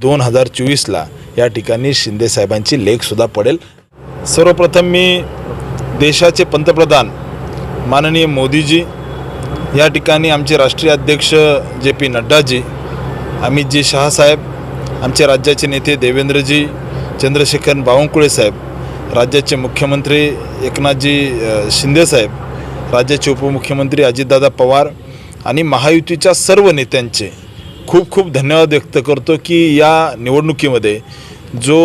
दोन हजार चोवीसला या ठिकाणी शिंदेसाहेबांची लेखसुद्धा पडेल. सर्वप्रथम मी देशाचे पंतप्रधान माननीय मोदीजी या ठिकाणी आमचे राष्ट्रीय अध्यक्ष जे पी नड्डाजी अमितजी शहासाहेब आमचे राज्याचे नेते देवेंद्रजी चंद्रशेखर बावनकुळे साहेब राज्याचे मुख्यमंत्री एकनाथजी शिंदेसाहेब राज्याचे उपमुख्यमंत्री अजितदादा पवार आणि महायुतीच्या सर्व नेत्यांचे खूप खूप धन्यवाद व्यक्त करतो की या निवडणुकीमध्ये जो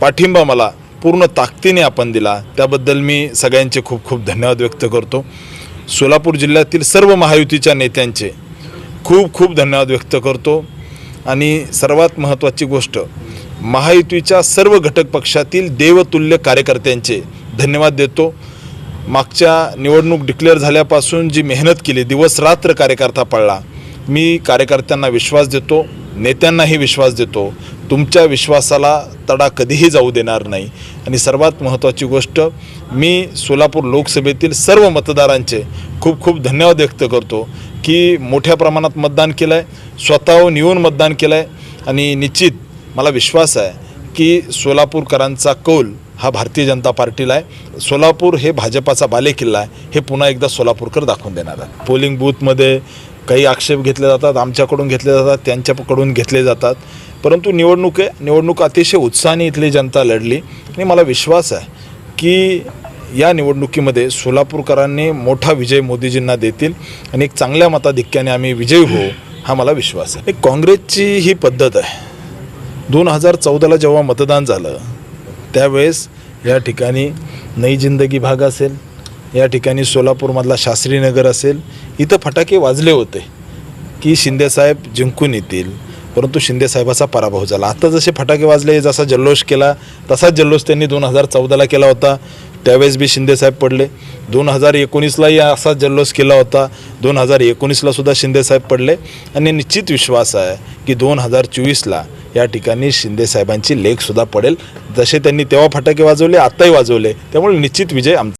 पाठिंबा मला पूर्ण ताकदीने आपण दिला त्याबद्दल मी सगळ्यांचे खूप खूप धन्यवाद व्यक्त करतो. सोलापूर जिल्ह्यातील सर्व महायुतीच्या नेत्यांचे खूप खूप धन्यवाद व्यक्त करतो. आणि सर्वात महत्त्वाची गोष्ट महायुतीच्या सर्व घटक पक्षातील देवतुल्य कार्यकर्त्यांचे धन्यवाद देतो. मागच्या निवडणूक डिक्लेअर झाल्यापासून जी मेहनत केली दिवस रात्र कार्यकर्ता पाळला मी कार्यकर्त्यांना विश्वास देतो नेत्यांनाही विश्वास देतो. तुमच्या विश्वासाला तडा कधीही जाऊ देणार नाही. आणि सर्वात महत्त्वाची गोष्ट मी सोलापूर लोकसभेतील सर्व मतदारांचे खूप खूप धन्यवाद व्यक्त करतो की मोठ्या प्रमाणात मतदान केलं आहे स्वतःहून येऊन मतदान केलं आहे आणि निश्चित मला विश्वास आहे की सोलापूरकरांचा कौल हा भारतीय जनता पार्टीला आहे. सोलापूर हे भाजपाचा बालेकिल्ला आहे. हे पुन्हा एकदा सोलापूरकर दाखवून देणार आहे पोलिंग बूथमध्ये काही आक्षेप घेतले जातात आमच्याकडून घेतले जातात त्यांच्याकडून घेतले जातात. परंतु निवडणूक आहे निवडणूक अतिशय उत्साहाने इथली जनता लढली. आणि मला विश्वास आहे की या निवडणुकीमध्ये सोलापूरकरांनी मोठा विजय मोदीजींना देतील आणि एक चांगल्या मताधिक्याने आम्ही विजयी होऊ हा मला विश्वास आहे. काँग्रेसची ही पद्धत आहे. दोन हजार चौदाला जेव्हा मतदान झालं त्यावेळेस या ठिकाणी नई जिंदगी भाग असेल या ठिकाणी सोलापूरमधला शास्त्रीनगर असेल इथं फटाके वाजले होते की शिंदेसाहेब जिंकून येतील. परंतु शिंदेसाहेबाचा पराभव झाला. आता जसे फटाके वाजले जसा जल्लोष केला तसाच जल्लोष त्यांनी दोन हजार चौदाला केला होता. त्यावेळेस बी शिंदेसाहेब पडले. दोन हजार एकोणीसलाही असाच जल्लोष केला होता. दोन हजार एकोणीसला सुद्धा शिंदेसाहेब पडले. आणि निश्चित विश्वास आहे की दोन हजार चोवीसला या ठिकाणी शिंदेसाहेबांची लेखसुद्धा पडेल. जसे त्यांनी तेव्हा फटाके वाजवले आत्ताही वाजवले. त्यामुळे निश्चित विजय आमचा